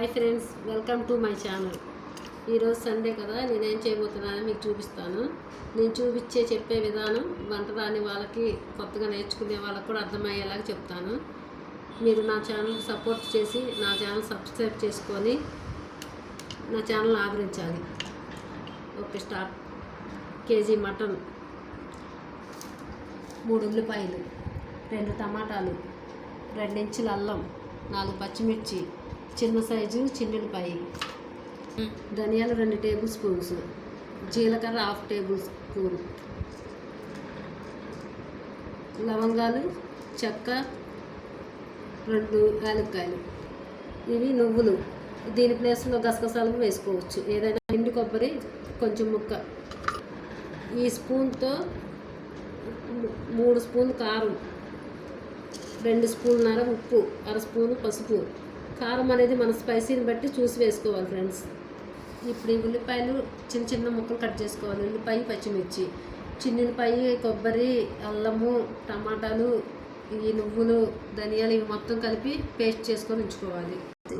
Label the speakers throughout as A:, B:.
A: Hi friends welcome to my channel. ఈరోజు Sunday కదా నేనేం చేయబోతున్నానో మీకు చూపిస్తాను. నేను చూపించే చెప్పే విధానం వంట రాని వాళ్ళకి కొత్తగా నేర్చుకునే వాళ్ళకి కూడా అర్థమయ్యేలాగా చెప్తాను. మీరు నా ఛానల్ సపోర్ట్ చేసి నా ఛానల్ సబ్స్క్రైబ్ చేసుకొని నా channel ఆదరించాలి. Okay start. KG mutton మూడు ఉల్లిపాయలు రెండు టమాటాలు రెండు అల్లం నాలుగు పచ్చిమిర్చి చిన్న సైజు చిన్నులపాయి ధనియాలు రెండు టేబుల్ స్పూన్స్. జీలకర్ర హాఫ్ టేబుల్ స్పూన్. లవంగాలు చెక్క రెండు యాలక్కాయలు. ఇవి నువ్వులు. దీని ప్లేస్లో గసగసాలు వేసుకోవచ్చు. ఏదైనా ఎండు కొబ్బరి కొంచెం ముక్క. ఈ స్పూన్తో మూడు స్పూన్లు కారం. రెండు స్పూన్నర ఉప్పు. అర స్పూను పసుపు. కారం అనేది మన స్పైసీని బట్టి చూసి వేసుకోవాలి ఫ్రెండ్స్. ఇప్పుడు ఈ ఉల్లిపాయలు చిన్న చిన్న ముక్కలు కట్ చేసుకోవాలి. ఉల్లిపాయ పచ్చిమిర్చి. చిన్నులపాయ కొబ్బరి అల్లము టమాటాలు ఈ నువ్వులు ధనియాలు ఇవి మొత్తం కలిపి పేస్ట్ చేసుకొని ఉంచుకోవాలి.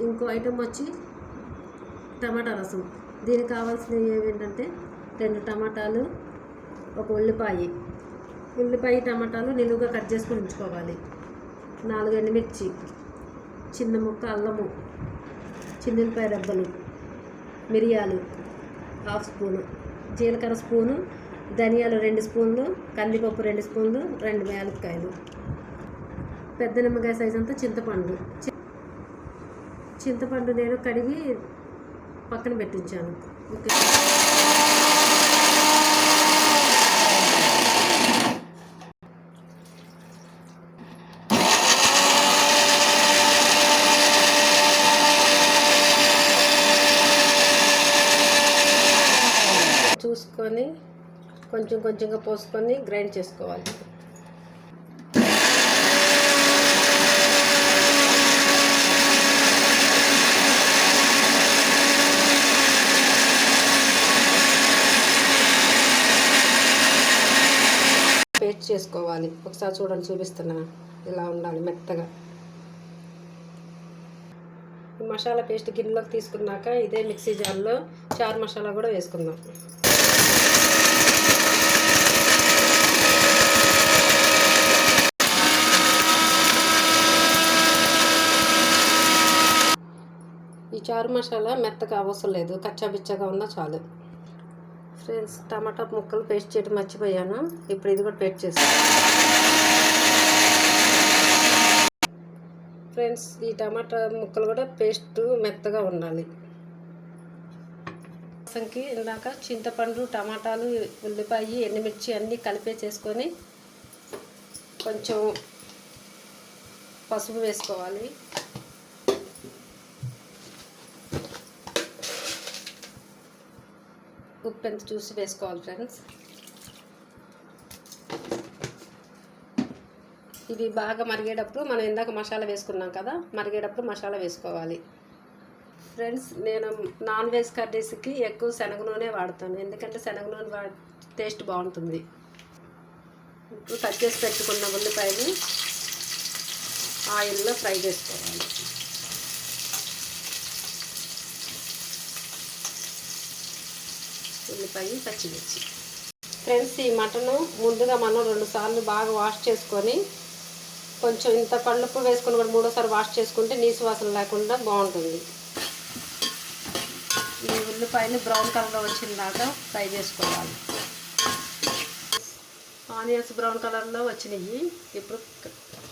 A: ఇంకో ఐటెం వచ్చి టమాటా రసం. దీనికి కావాల్సినవి ఏమిటంటే రెండు టమాటాలు ఒక ఉల్లిపాయ. ఉల్లిపాయ టమాటాలు నిలువుగా కట్ చేసుకొని ఉంచుకోవాలి. నాలుగు ఎండుమిర్చి. చిన్న ముక్క అల్లము చిన్నులపాయ రెబ్బలు మిరియాలు హాఫ్ స్పూను జీలకర్ర స్పూను ధనియాలు రెండు స్పూన్లు కందిపప్పు రెండు స్పూన్లు రెండు యాలక్కాయలు. పెద్ద నిమ్మకాయ సైజ్ అంతా చింతపండు. చింతపండు నేను కడిగి పక్కన పెట్టించాను. ఓకే. చూసుకొని కొంచెం కొంచెంగా పోసుకొని గ్రైండ్ చేసుకోవాలి. పేస్ట్ చేసుకోవాలి. ఒకసారి చూడండి చూపిస్తున్నా. ఇలా ఉండాలి మెత్తగా. ఈ మసాలా పేస్ట్ గిన్నెలోకి తీసుకున్నాక ఇదే మిక్సీ జార్లో చార్ మసాలా కూడా వేసుకుందాం. చారు మసాలా మెత్తగా అవసరం లేదు. కచ్చాబిచ్చగా ఉన్నా చాలు. ఫ్రెండ్స్ టమాటా ముక్కలు పేస్ట్ చేయడం మర్చిపోయాను. ఇప్పుడు ఇది కూడా పేస్ట్ చేస్తాను. ఫ్రెండ్స్ ఈ టమాటా ముక్కలు కూడా పేస్ట్ మెత్తగా ఉండాలి. రసంకి ఇందాక చింతపండు టమాటాలు ఉల్లిపాయ ఎండుమిర్చి అన్నీ కలిపే చేసుకొని కొంచెం పసుపు వేసుకోవాలి. ఉప్పు ఎంత చూసి వేసుకోవాలి ఫ్రెండ్స్. ఇవి బాగా మరిగేటప్పుడు మనం ఇందాక మసాలా వేసుకున్నాం కదా మరిగేటప్పుడు మసాలా వేసుకోవాలి. ఫ్రెండ్స్ నేను నాన్ వెజ్ కర్రీస్కి ఎక్కువ శనగ నూనె వాడతాను. ఎందుకంటే శనగ నూనె వా టేస్ట్ బాగుంటుంది. ఇప్పుడు కట్ చేసి పెట్టుకున్న ఉల్లిపాయలు ఆయిల్లో ఫ్రై చేసుకోవాలి. ఉల్లిపాయ పచ్చిమిర్చి. ఫ్రెండ్స్ ఈ మటను ముందుగా మనం రెండు సార్లు బాగా వాష్ చేసుకొని కొంచెం ఇంత కళ్ళుప్పు వేసుకొని కూడా మూడోసారి వాష్ చేసుకుంటే నీసు వాసన లేకుండా బాగుంటుంది. ఈ ఉల్లిపాయలు బ్రౌన్ కలర్లో వచ్చిన దాకా ఫ్రై చేసుకోవాలి. ఆనియన్స్ బ్రౌన్ కలర్లో వచ్చినాయి ఇప్పుడు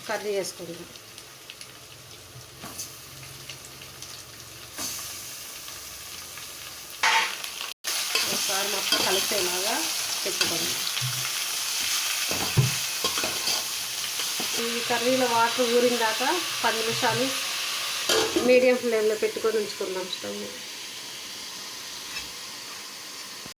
A: కర్రీ వేసుకుందాం ఒకసారి మొత్తం కలిసేలాగా పెట్టుకోండి. ఈ కర్రీలో వాటర్ ఊరిందాక పది నిమిషాలు మీడియం ఫ్లేమ్లో పెట్టుకొని ఉంచుకుందాం స్టవ్.